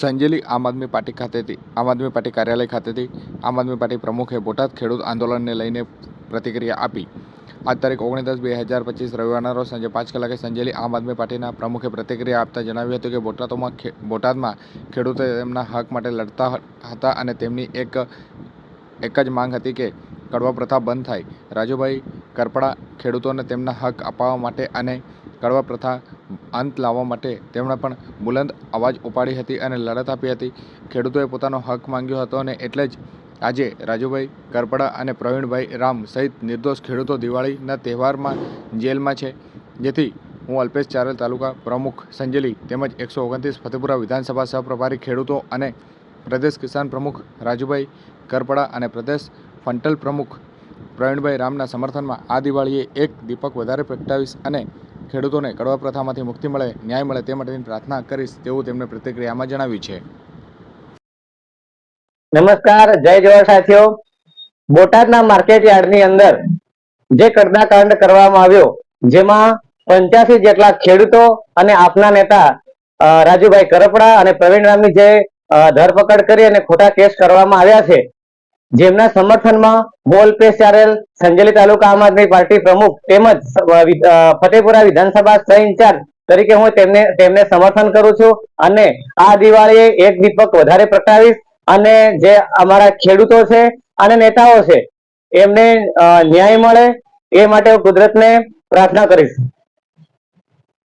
સંજેલી આમ આદમી પાર્ટી ખાતેથી, આમ આદમી પાર્ટી કાર્યાલય ખાતેથી, આમ આદમી પાર્ટી પ્રમુખે બોટાદ ખેડૂત આંદોલનને લઈને પ્રતિક્રિયા આપી. આજ તારીખ ઓગણીસ દસ બે હજાર પચીસ રવિવારના રોજ સાંજે પાંચ કલાકે સંજેલી આમ આદમી પાર્ટીના પ્રમુખે પ્રતિક્રિયા આપતા જણાવ્યું હતું કે બોટાદોમાં બોટાદમાં ખેડૂતો તેમના હક માટે લડતા હતા અને તેમની એક એક જ માંગ હતી કે કડવા પ્રથા બંધ થાય. રાજુભાઈ કરપડા ખેડૂતોને તેમના હક અપાવવા માટે અને કડવા પ્રથા અંત લાવવા માટે તેમણે પણ બુલંદ અવાજ ઉપાડી હતી અને લડત આપી હતી. ખેડૂતોએ પોતાનો હક માંગ્યો હતો અને એટલે જ આજે રાજુભાઈ કરપડા અને પ્રવીણભાઈ રામ સહિત નિર્દોષ ખેડૂતો દિવાળીના તહેવારમાં જેલમાં છે. જેથી હું અલ્પેશ ચારેલ તાલુકા પ્રમુખ સંજલી તેમજ એકસો ઓગણત્રીસ ફતેપુરા વિધાનસભા સહપ્રભારી ખેડૂતો અને પ્રદેશ કિસાન પ્રમુખ રાજુભાઈ કરપડા અને પ્રદેશ ફંટલ પ્રમુખ પ્રવીણભાઈ રામના સમર્થનમાં આ દિવાળીએ એક દીપક વધારે પ્રગટાવીશ અને ખેડૂતોને કડવા પ્રથામાંથી મુક્તિ મળે, ન્યાય મળે તે માટેની પ્રાર્થના કરીશ તેવું તેમણે પ્રતિક્રિયામાં જણાવ્યું છે. નમસ્કાર, જય જવાહર સાથીઓ. બોટાદના માર્કેટ યાર્ડની અંદર જે કડદાકાંડ કરવામાં આવ્યો, જેમાં પંચ્યાસી જેટલા ખેડૂતો અને આપના નેતા રાજુભાઈ કરપડા અને પ્રવીણ રામની જે ધરપકડ કરી અને ખોટા કેસ કરવામાં આવ્યા છે જેમના સમર્થનમાં બોલ પેશ ચારેલ સંજેલી તાલુકા આમ આદમી પાર્ટી પ્રમુખ તેમજ ફતેપુરા વિધાનસભા સહ ઇન્ચાર્જ તરીકે હું તેમને તેમને સમર્થન કરું છું અને આ દિવાળીએ એક દીપક વધારે પ્રગટાવીશ અને જે અમારા ખેડૂતો છે અને નેતાઓ છે એમને ન્યાય મળે એ માટે હું કુદરતને પ્રાર્થના કરીશ.